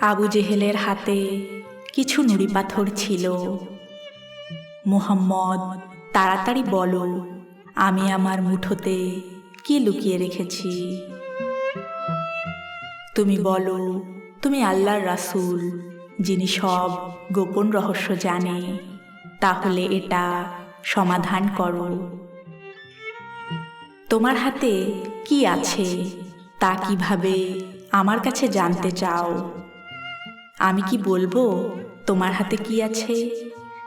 আবু জেহেলের হাতে কিছু নুড়ি পাথর ছিল। মুহাম্মদ, তাড়াতাড়ি বলো, আমি আমার মুঠোতে কি লুকিয়ে রেখেছি? তুমি বলো, তুমি আল্লাহর রাসুল, যিনি সব গোপন রহস্য জানে, তাহলে এটা সমাধান করো। তোমার হাতে কি আছে, তা কীভাবে আমার কাছে জানতে চাও? আমি কি বলব? তোমার হাতে কি আছে?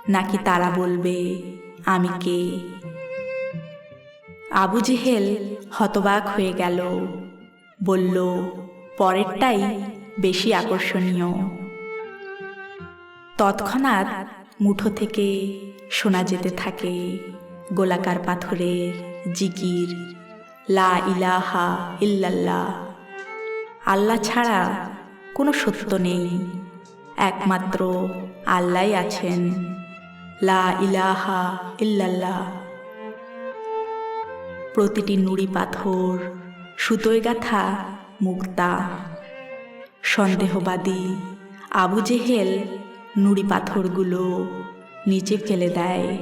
নাকি তারা বলবে, আমি কে? আবু জেহেল হতবাক হয়ে গেল। বলল, পরেরটাই বেশি আকর্ষণীয়। তৎক্ষণাৎ মুঠো থেকে শোনা যেতে থাকে, গোলাকার পাথরের জিকির, লা ইলাহা ইল্লাল্লাহ। আল্লাহ ছাড়া কোনো সত্য নেই। একমাত্র আল্লাহ আছেন। লা ইলাহা ইল্লাল্লাহ। প্রতিটি নুড়ি পাথর, সুতোয় গাথা মুক্তা। সন্দেহবাদী আবু জেহেল নুড়ি পাথরগুলো নিচে ফেলে দেয়।